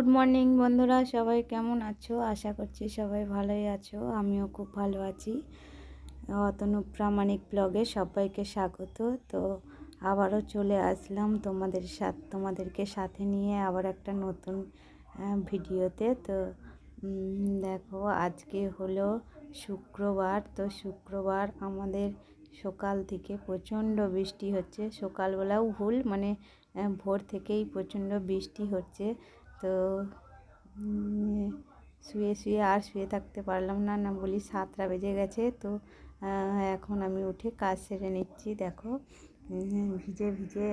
Good morning বন্ধুরা, সবাই কেমন আছো? আশা করছি সবাই ভালোই আছো, আমিও খুব ভালো আছি। অতনু প্রামাণিক ব্লগে সবাইকে স্বাগত। তো আবারও চলে আসলাম তোমাদের সাথে, তোমাদেরকে সাথে নিয়ে আবার একটা নতুন ভিডিওতে। তো দেখো আজকে হলো শুক্রবার, তো শুক্রবার আমাদের সকাল থেকে প্রচণ্ড বৃষ্টি হচ্ছে। সকালবেলাও ভুল মানে ভোর থেকেই প্রচণ্ড বৃষ্টি হচ্ছে। তো শুয়ে শুয়ে আর শুয়ে থাকতে পারলাম না। না বলি সাতটা বেজে গেছে, তো এখন আমি উঠে কাজ সেরে নিচ্ছি, দেখো। ভিজে ভিজে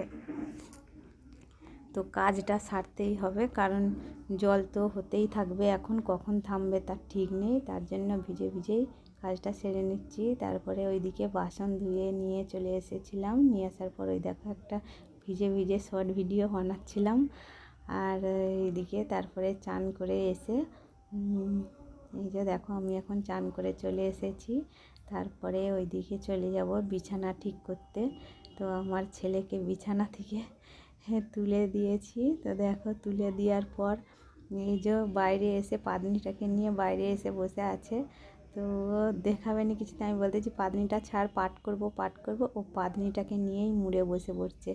তো কাজটা সারতেই হবে, কারণ জল তো হতেই থাকবে এখন, কখন থামবে তার ঠিক নেই, তার জন্য ভিজে ভিজেই কাজটা সেরে নিচ্ছি। তারপরে ওইদিকে বাসন ধুয়ে নিয়ে চলে এসেছিলাম, নিয়ে আসার পর ওই দেখো একটা ভিজে ভিজে শর্ট ভিডিও বানাচ্ছিলাম। আর এইদিকে তারপরে চান করে এসে এই যে দেখো আমি এখন চান করে চলে এসেছি। তারপরে ওইদিকে চলে যাব বিছানা ঠিক করতে। তো আমার ছেলেকে বিছানা থেকে তুলে দিয়েছি। তো দেখো তুলে দেওয়ার পর এই যে বাইরে এসে পাদনিটাকে নিয়ে বাইরে এসে বসে আছে। তো দেখাবে না কিছু আমি বলতেছি পাদনিটা ছাড় পাঠ করব পাঠ করব। ও পাদনিটাকে নিয়েই মুড়ে বসে পড়ছে।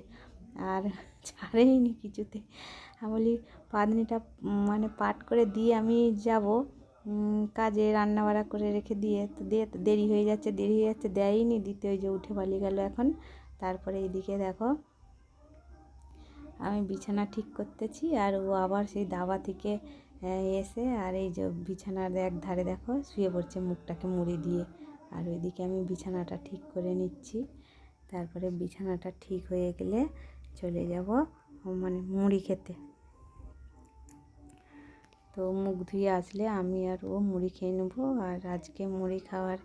আর ছাড়েইনি কিছুতে। আমি বলি, পাদনিটা মানে পাট করে দিয়ে আমি যাব কাজে রান্না বাড়া করে রেখে দিয়ে, তো দিয়ে দেরি হয়ে যাচ্ছে, দেরি হয়ে যাচ্ছে দেয়নি দিতে ওই যে উঠে পালিয়ে গেল এখন। তারপরে এদিকে দেখো, আমি বিছানা ঠিক করতেছি আর ও আবার সেই দাবা থেকে এসে আর এই যে বিছানার এক ধারে দেখো, শুয়ে পড়ছে মুখটাকে মুড়ি দিয়ে। আর ওইদিকে আমি বিছানাটা ঠিক করে নিচ্ছি। তারপরে বিছানাটা ঠিক হয়ে গেলে চলে যাব মানে মুড়ি খেতে। তো মুখ ধুয়ে আসলে আমি আর ও মুড়ি খেয়ে নেব। আর আজকে মুড়ি খাওয়ার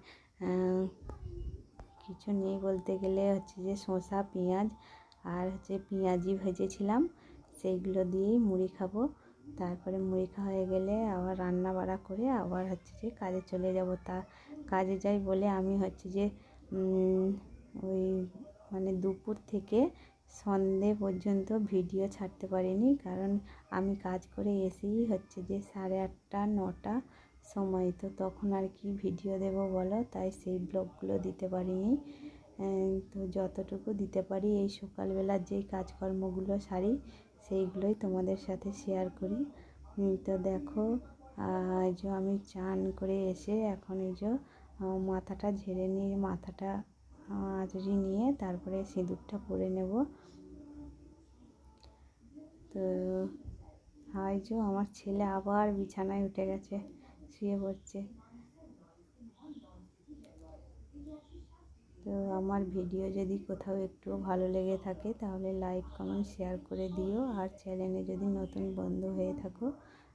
কিছু নেই বলতে গেলে হচ্ছে যে শসা, পেঁয়াজ আর হচ্ছে পেঁয়াজি ভেজেছিলাম, সেইগুলো দিয়েই মুড়ি খাব। তারপরে মুড়ি খাওয়া হয়ে গেলে আবার রান্না বাড়া করে আবার হচ্ছে যে কাজে চলে যাব। তা কাজে যাই বলে আমি হচ্ছে যে ওই মানে দুপুর থেকে সন্ধে পর্যন্ত ভিডিও ছাড়তে পারিনি, কারণ আমি কাজ করে এসেই হচ্ছে যে সাড়ে আটটা, নটা সময়। তো তখন আর কি ভিডিও দেব বলো? তাই সেই ব্লগগুলো দিতে পারিনি। তো যতটুকু দিতে পারি, এই সকালবেলার যেই কাজকর্মগুলো সারি, সেইগুলোই তোমাদের সাথে শেয়ার করি। তো দেখো এই যে আমি চান করে এসে এখন এই যে মাথাটা ঝেড়ে নিয়ে মাথাটা আঁচড়ি নিয়ে তারপরে সিঁদুরটা পরে নেব। তো হয় যে আমার ছেলে আবার বিছানায় উঠে গেছে, শুয়ে পড়ছে। তো আমার ভিডিও যদি কোথাও একটু ভালো লেগে থাকে, তাহলে লাইক, কমেন্ট, শেয়ার করে দিও। আর চ্যানেলে যদি নতুন বন্ধু হয়ে থাকো,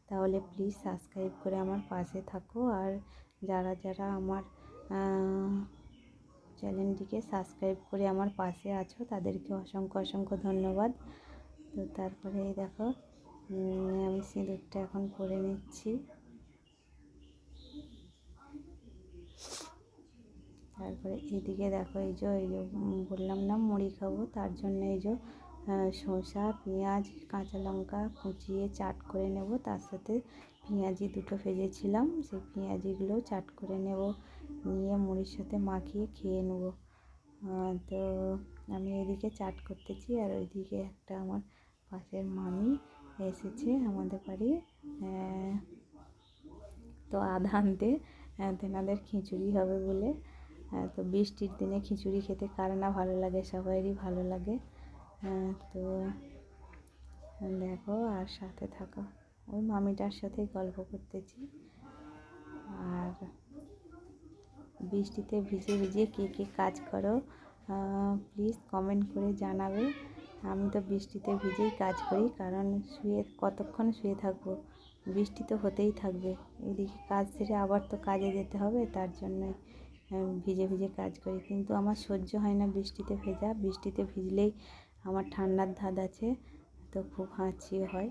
তাহলে প্লিজ সাবস্ক্রাইব করে আমার পাশে থাকো। আর যারা যারা আমার চ্যানেলটিকে সাবস্ক্রাইব করে আমার পাশে আছো, তাদেরকে অসংখ্য অসংখ্য ধন্যবাদ। তো তারপরে এই দেখো আমি সিঁদুরটা এখন করে নিচ্ছি। তারপরে এদিকে দেখো, এই যে এই যে বললাম না, মুড়ি খাব, তার জন্য এই যে শসা, পেঁয়াজ, কাঁচা লঙ্কা কুচিয়ে চাট করে নেব। তার সাথে পেঁয়াজি দুটো ভেজেছিলাম। সেই পেঁয়াজিগুলো চাট করে নেব। নিয়ে মুড়ির সাথে মাখিয়ে খেয়ে নেব। তো আমি এদিকে চাট করতেছি আর ওইদিকে একটা আমার পাশের মামি এসেছে আমাদের বাড়ি। তো আধা আনতে তেনাদের খিচুড়ি হবে বলে। তো বৃষ্টির দিনে খিচুড়ি খেতে কার না ভালো লাগে? সবাইয়েরই ভালো লাগে। তো দেখো আর সাথে থাকা। ওই মামিটার সাথেই গল্প করতেছি। আর বৃষ্টিতে ভিজে ভিজে কে কে কাজ করো প্লিজ কমেন্ট করে জানাবে। আমি তো বৃষ্টিতে ভিজেই কাজ করি, কারণ শুয়ে, কতক্ষণ শুয়ে থাকব? বৃষ্টি তো হতেই থাকবে। এদিকে কাজ সেরে আবার তো কাজে যেতে হবে, তার জন্য ভিজে ভিজে কাজ করি। কিন্তু আমার সহ্য হয় না বৃষ্টিতে ভেজা। বৃষ্টিতে ভিজলেই আমার ঠান্ডার ধাত আছে তো খুব হাঁচি হয়।